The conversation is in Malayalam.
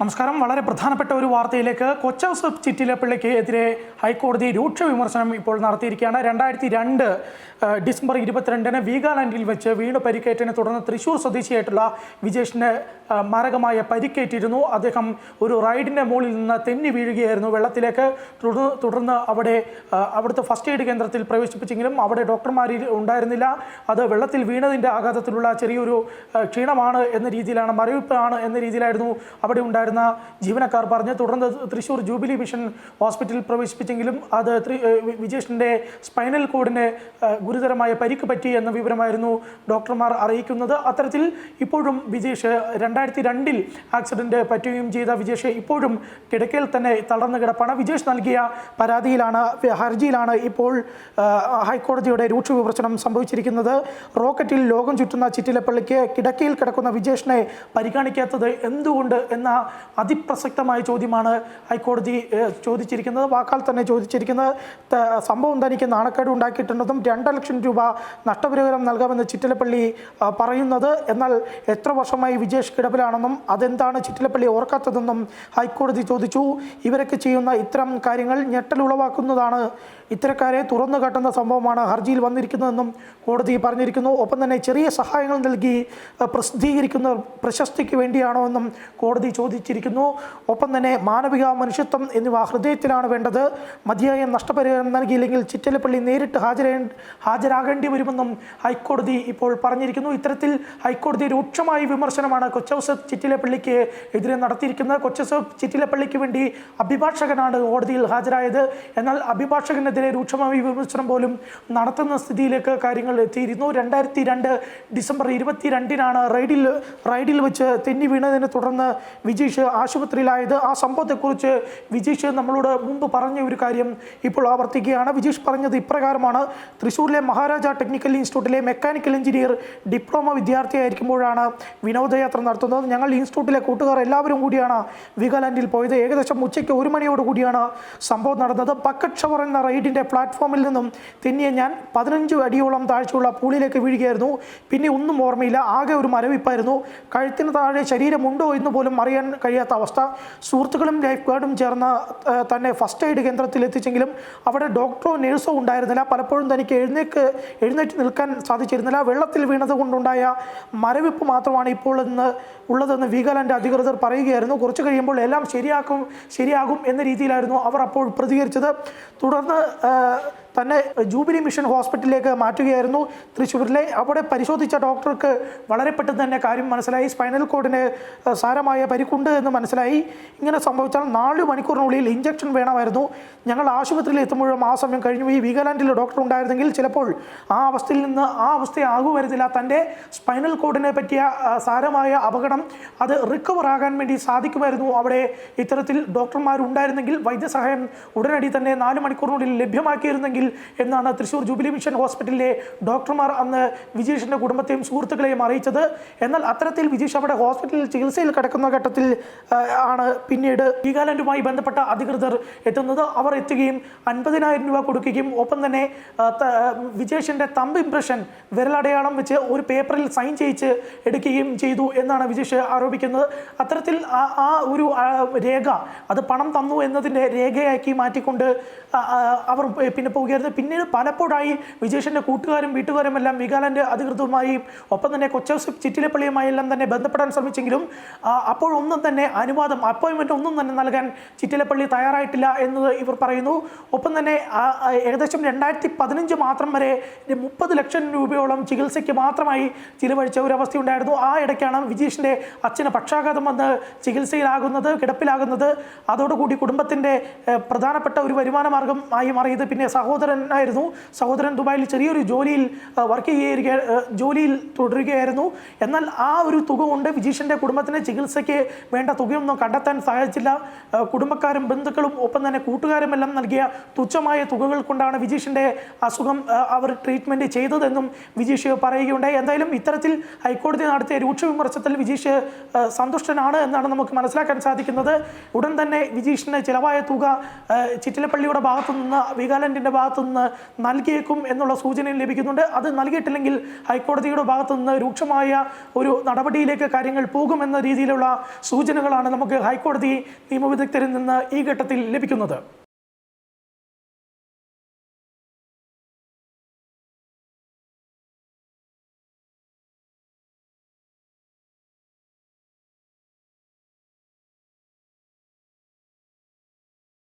നമസ്കാരം. വളരെ പ്രധാനപ്പെട്ട ഒരു വാർത്തയിലേക്ക് കൊച്ചൗസഫ് ചിറ്റിലപ്പിള്ളിക്ക് എതിരെ ഹൈക്കോടതി രൂക്ഷ വിമർശനം ഇപ്പോൾ നടത്തിയിരിക്കുകയാണ്. രണ്ടായിരത്തി രണ്ട് ഡിസംബർ ഇരുപത്തിരണ്ടിന് വീഗാലാൻഡിൽ വെച്ച് വീണ് പരിക്കേറ്റതിനെ തുടർന്ന് തൃശൂർ സ്വദേശിയായിട്ടുള്ള വിജേഷിന് മാരകമായ പരിക്കേറ്റിരുന്നു. അദ്ദേഹം ഒരു റൈഡിന്റെ മുകളിൽ നിന്ന് തെന്നി വീഴുകയായിരുന്നു. വെള്ളത്തിലേക്ക് തുടർന്ന് അവിടെ അവിടുത്തെ ഫസ്റ്റ് എയ്ഡ് കേന്ദ്രത്തിൽ പ്രവേശിപ്പിച്ചെങ്കിലും അവിടെ ഡോക്ടർമാർ ഉണ്ടായിരുന്നില്ല. അത് വെള്ളത്തിൽ വീണതിന്റെ ആഘാതത്തിലുള്ള ചെറിയൊരു ക്ഷീണമാണ് എന്ന രീതിയിലാണ് മരവിപ്പാണ് എന്ന രീതിയിലായിരുന്നു അവിടെ ഉണ്ടായിരുന്ന ജീവനക്കാർ പറഞ്ഞ് തുടർന്ന് തൃശ്ശൂർ ജൂബിലി മിഷൻ ഹോസ്പിറ്റലിൽ പ്രവേശിപ്പിച്ചെങ്കിലും അത് വിജേഷിന്റെ സ്പൈനൽ കോഡിന് ഗുരുതരമായ പരിക്ക് പറ്റി എന്ന വിവരമായിരുന്നു ഡോക്ടർമാർ അറിയിക്കുന്നത്. അത്തരത്തിൽ ഇപ്പോഴും വിജേഷ് രണ്ടായിരത്തി രണ്ടിൽ ആക്സിഡന്റ് പറ്റുകയും ചെയ്ത വിജേഷ് ഇപ്പോഴും കിടക്കയിൽ തന്നെ തളർന്നു കിടപ്പാണ്. വിജേഷ് നൽകിയ പരാതിയിലാണ് ഹർജിയിലാണ് ഇപ്പോൾ ഹൈക്കോടതിയുടെ രൂക്ഷ വിമർശനം സംഭവിച്ചിരിക്കുന്നത്. റോക്കറ്റിൽ ലോകം ചുറ്റുന്ന ചിറ്റിലപ്പള്ളിക്ക് കിടക്കയിൽ കിടക്കുന്ന വിജേഷിനെ പരിഗണിക്കാത്തത് എന്തുകൊണ്ട് എന്ന അതിപ്രസക്തമായ ചോദ്യമാണ് ഹൈക്കോടതി ചോദിച്ചിരിക്കുന്നത്. വാക്കാൽ തന്നെ ചോദിച്ചിരിക്കുന്നത് സംഭവം തനിക്ക് നാണക്കേട് ഉണ്ടാക്കിയിട്ടുണ്ടെന്നും രണ്ട് ലക്ഷം രൂപ നഷ്ടപരിഹാരം നൽകാമെന്ന് ചിറ്റിലപ്പള്ളി പറയുന്നത്. എന്നാൽ എത്ര വർഷമായി വിജേഷ് കിടപ്പിലാണെന്നും അതെന്താണ് ചിറ്റിലപ്പള്ളി ഓർക്കാത്തതെന്നും ഹൈക്കോടതി ചോദിച്ചു. ഇവരൊക്കെ ചെയ്യുന്ന ഇത്തരം കാര്യങ്ങൾ ഞെട്ടലുളവാക്കുന്നതാണ് ഇത്തരക്കാരെ തുറന്നു കാട്ടുന്ന സംഭവമാണ് ഹർജിയിൽ വന്നിരിക്കുന്നതെന്നും കോടതി പറഞ്ഞിരിക്കുന്നു. ഒപ്പം തന്നെ ചെറിയ സഹായങ്ങൾ നൽകി പ്രസിദ്ധീകരിക്കുന്ന പ്രശസ്തിക്ക് വേണ്ടിയാണോ എന്നും കോടതി ചോദിച്ചിരിക്കുന്നു ഒപ്പം തന്നെ മാനവിക മനുഷ്യത്വം എന്നിവ ഹൃദയത്തിലാണ് വേണ്ടത്. മതിയായ നഷ്ടപരിഹാരം നൽകിയില്ലെങ്കിൽ ചിറ്റലപ്പള്ളി നേരിട്ട് ഹാജരേ ഹാജരാകേണ്ടി വരുമെന്നും ഹൈക്കോടതി ഇപ്പോൾ പറഞ്ഞിരിക്കുന്നു. ഇത്തരത്തിൽ ഹൈക്കോടതി രൂക്ഷമായ വിമർശനമാണ് കൊച്ചൌസ് ചിറ്റിലപ്പള്ളിക്ക് എതിരെ നടത്തിയിരിക്കുന്നത്. കൊച്ചൌസ് ചിറ്റിലപ്പള്ളിക്ക് വേണ്ടി അഭിഭാഷകനാണ് കോടതിയിൽ ഹാജരായത്. എന്നാൽ അഭിഭാഷകനെതിരെ രൂക്ഷമായ വിമർശനം പോലും നടത്തുന്ന സ്ഥിതിയിലേക്ക് കാര്യങ്ങൾ എത്തിയിരുന്നു. രണ്ടായിരത്തി രണ്ട് ഡിസംബർ ഇരുപത്തിരണ്ടിനാണ് റൈഡിൽ റൈഡിൽ വെച്ച് തെന്നി വീണതിനെ തുടർന്ന് വിജീഷ് ആശുപത്രിയിലായത്. ആ സംഭവത്തെക്കുറിച്ച് വിജീഷ് നമ്മളോട് മുമ്പ് പറഞ്ഞ ഒരു കാര്യം ഇപ്പോൾ ആവർത്തിക്കുകയാണ്. വിജീഷ് പറഞ്ഞത് ഇപ്രകാരമാണ്. തൃശ്ശൂരിലെ മഹാരാജ ടെക്നിക്കൽ ഇൻസ്റ്റിറ്റ്യൂട്ടിലെ മെക്കാനിക്കൽ എഞ്ചിനീയർ ഡിപ്ലോമ വിദ്യാർത്ഥിയായിരിക്കുമ്പോഴാണ് വിനോദയാത്ര നടത്തുന്നത്. ഞങ്ങൾ ഇൻസ്റ്റിറ്റ്യൂട്ടിലെ കൂട്ടുകാർ എല്ലാവരും കൂടിയാണ് വീഗാലാൻഡിൽ പോയത്. ഏകദേശം ഉച്ചയ്ക്ക് ഒരു മണിയോട് കൂടിയാണ് സംഭവം നടന്നത്. ബക്കറ്റ് ഷവർ എന്ന റൈഡിന്റെ പ്ലാറ്റ്ഫോമിൽ നിന്നും തെന്നിയ ഞാൻ പതിനഞ്ച് അടിയോളം താഴ്ചയുള്ള പൂളിലേക്ക് വീഴുകയായിരുന്നു. പിന്നെ ഒന്നും ഓർമ്മയില്ല. ആകെ ഒരു മരവിപ്പായിരുന്നു. കഴുത്തിന് താഴെ ശരീരമുണ്ടോ എന്ന് പോലും അറിയാൻ കഴിയാത്ത അവസ്ഥ. സുഹൃത്തുക്കളും ലൈഫ് ഗാർഡും ചേർന്ന് തന്നെ ഫസ്റ്റ് എയ്ഡ് കേന്ദ്രത്തിൽ എത്തിച്ചെങ്കിലും അവിടെ ഡോക്ടറോ നേഴ്സോ ഉണ്ടായിരുന്നില്ല. പലപ്പോഴും തനിക്ക് എഴുന്നേക്ക് എഴുന്നേറ്റ് നിൽക്കാൻ സാധിച്ചിരുന്നില്ല. വെള്ളത്തിൽ വീണത് കൊണ്ടുണ്ടായ മരവിപ്പ് മാത്രമാണ് ഇപ്പോൾ ഇന്ന് ഉള്ളതെന്ന് വീഗാലാൻഡ് അധികൃതർ പറയുകയായിരുന്നു. കുറച്ച് കഴിയുമ്പോൾ എല്ലാം ശരിയാക്കും ശരിയാകും എന്ന രീതിയിലായിരുന്നു അവർ അപ്പോൾ പ്രതികരിച്ചത്. തുടർന്ന് തന്നെ ജൂബിലി മിഷൻ ഹോസ്പിറ്റലിലേക്ക് മാറ്റുകയായിരുന്നു. തൃശ്ശൂരിലെ അവിടെ പരിശോധിച്ച ഡോക്ടർക്ക് വളരെ പെട്ടെന്ന് തന്നെ കാര്യം മനസ്സിലായി. സ്പൈനൽ കോഡിന് സാരമായ പരിക്കുണ്ട് എന്ന് മനസ്സിലായി. ഇങ്ങനെ സംഭവിച്ചാൽ നാല് മണിക്കൂറിനുള്ളിൽ ഇഞ്ചക്ഷൻ വേണമായിരുന്നു. ഞങ്ങൾ ആശുപത്രിയിൽ എത്തുമ്പോഴും ആ സമയം കഴിഞ്ഞു. ഈ വീഗാലാൻഡിൽ ഡോക്ടർ ഉണ്ടായിരുന്നെങ്കിൽ ചിലപ്പോൾ ആ അവസ്ഥയിൽ നിന്ന് ആ അവസ്ഥയാകുമായിരുന്നില്ല. തന്റെ സ്പൈനൽ കോഡിനെ പറ്റിയ സാരമായ അപകടം അത് റിക്കവർ ആകാൻ വേണ്ടി സാധിക്കുമായിരുന്നു. അവിടെ ഇത്തരത്തിൽ ഡോക്ടർമാരുണ്ടായിരുന്നെങ്കിൽ വൈദ്യസഹായം ഉടനടി തന്നെ നാല് മണിക്കൂറിനുള്ളിൽ ലഭ്യമാക്കിയിരുന്നെങ്കിൽ എന്നാണ് തൃശൂർ ജൂബിലി മിഷൻ ഹോസ്പിറ്റലിലെ ഡോക്ടർമാർ അന്ന് വിജീഷിന്റെ കുടുംബത്തെയും സുഹൃത്തുക്കളെയും അറിയിച്ചത്. എന്നാൽ അത്തരത്തിൽ വിജീഷ് അവിടെ ഹോസ്പിറ്റലിൽ ചികിത്സയിൽ കിടക്കുന്ന ഘട്ടത്തിൽ ആണ് പിന്നീട് വീഗാലാൻഡുമായി ബന്ധപ്പെട്ട അധികൃതർ എത്തുന്നത്. അവർ എത്തുകയും അൻപതിനായിരം രൂപ കൊടുക്കുകയും ഒപ്പം തന്നെ വിജേഷിന്റെ തമ്പ് ഇംപ്രഷൻ വിരലടയാളം വെച്ച് ഒരു പേപ്പറിൽ സൈൻ ചെയ്യിച്ച് എടുക്കുകയും ചെയ്തു എന്നാണ് വിജേഷ് ആരോപിക്കുന്നത്. അത്തരത്തിൽ ആ ഒരു രേഖ അത് പണം തന്നു എന്നതിന്റെ രേഖയാക്കി മാറ്റിക്കൊണ്ട് അവർ പിന്നെ പോവുകയായിരുന്നു പിന്നീട് പലപ്പോഴായി വിജേഷിന്റെ കൂട്ടുകാരും വീട്ടുകാരും എല്ലാം വികാലന്റെ അധികൃതവുമായും ഒപ്പം തന്നെ കൊച്ചൗസഫ് ചിറ്റിലപ്പള്ളിയുമായി എല്ലാം തന്നെ ബന്ധപ്പെടാൻ ശ്രമിച്ചെങ്കിലും അപ്പോഴൊന്നും തന്നെ അനുവാദം അപ്പോയിൻമെന്റ് ഒന്നും തന്നെ നൽകാൻ ചിറ്റിലപ്പള്ളി തയ്യാറായിട്ടില്ല എന്നത് ഇവർ പറയുന്നു. ഒപ്പം തന്നെ ഏകദേശം രണ്ടായിരത്തി പതിനഞ്ച് മാത്രം വരെ മുപ്പത് ലക്ഷം രൂപയോളം ചികിത്സയ്ക്ക് മാത്രമായി ചിലവഴിച്ച ഒരു അവസ്ഥയുണ്ടായിരുന്നു ആ ഇടയ്ക്കാണ് വിജീഷിന്റെ അച്ഛന് പക്ഷാഘാതം വന്ന് ചികിത്സയിലാകുന്നത് കിടപ്പിലാകുന്നത്. അതോടുകൂടി കുടുംബത്തിന്റെ പ്രധാനപ്പെട്ട ഒരു വരുമാന മാർഗം ആയി മാറിയത് പിന്നെ സഹോദരനായിരുന്നു. സഹോദരൻ ദുബായിൽ ചെറിയൊരു ജോലിയിൽ വർക്ക് ചെയ്യുക ജോലിയിൽ തുടരുകയായിരുന്നു. എന്നാൽ ആ ഒരു തുക കൊണ്ട് വിജീഷിന്റെ കുടുംബത്തിന് ചികിത്സയ്ക്ക് വേണ്ട തുകയൊന്നും കണ്ടെത്താൻ സാധിച്ചില്ല. കുടുംബക്കാരും ബന്ധുക്കളും ഒപ്പം തന്നെ കൂട്ടുകാരും എല്ലാം നൽകിയ തുച്ഛമായ തുകകൾ കൊണ്ടാണ് വിജീഷിന്റെ അസുഖം അവർ ട്രീറ്റ്മെന്റ് ചെയ്തതെന്നും വിജീഷ് പറയുകയുണ്ടായി. എന്തായാലും ഇത്തരത്തിൽ ഹൈക്കോടതി നടത്തിയ രൂക്ഷ വിമർശനത്തിൽ വിജീഷ് സന്തുഷ്ടനാണ് എന്നാണ് നമുക്ക് മനസ്സിലാക്കാൻ സാധിക്കുന്നത്. ഉടൻ തന്നെ വിജീഷിന് ചിലവായ തുക ചിറ്റിലപ്പള്ളിയുടെ ഭാഗത്തു നിന്ന് വീഗാലൻഡിന്റെ ഭാഗത്തു ഭാഗത്തു നിന്ന് നൽകിയേക്കും എന്നുള്ള സൂചനയും ലഭിക്കുന്നുണ്ട്. അത് നൽകിയിട്ടില്ലെങ്കിൽ ഹൈക്കോടതിയുടെ ഭാഗത്തു നിന്ന് രൂക്ഷമായ ഒരു നടപടിയിലേക്ക് കാര്യങ്ങൾ പോകുമെന്ന രീതിയിലുള്ള സൂചനകളാണ് നമുക്ക് ഹൈക്കോടതി നിയമവിദഗ്ധരിൽ നിന്ന് ഈ ഘട്ടത്തിൽ ലഭിക്കുന്നത്.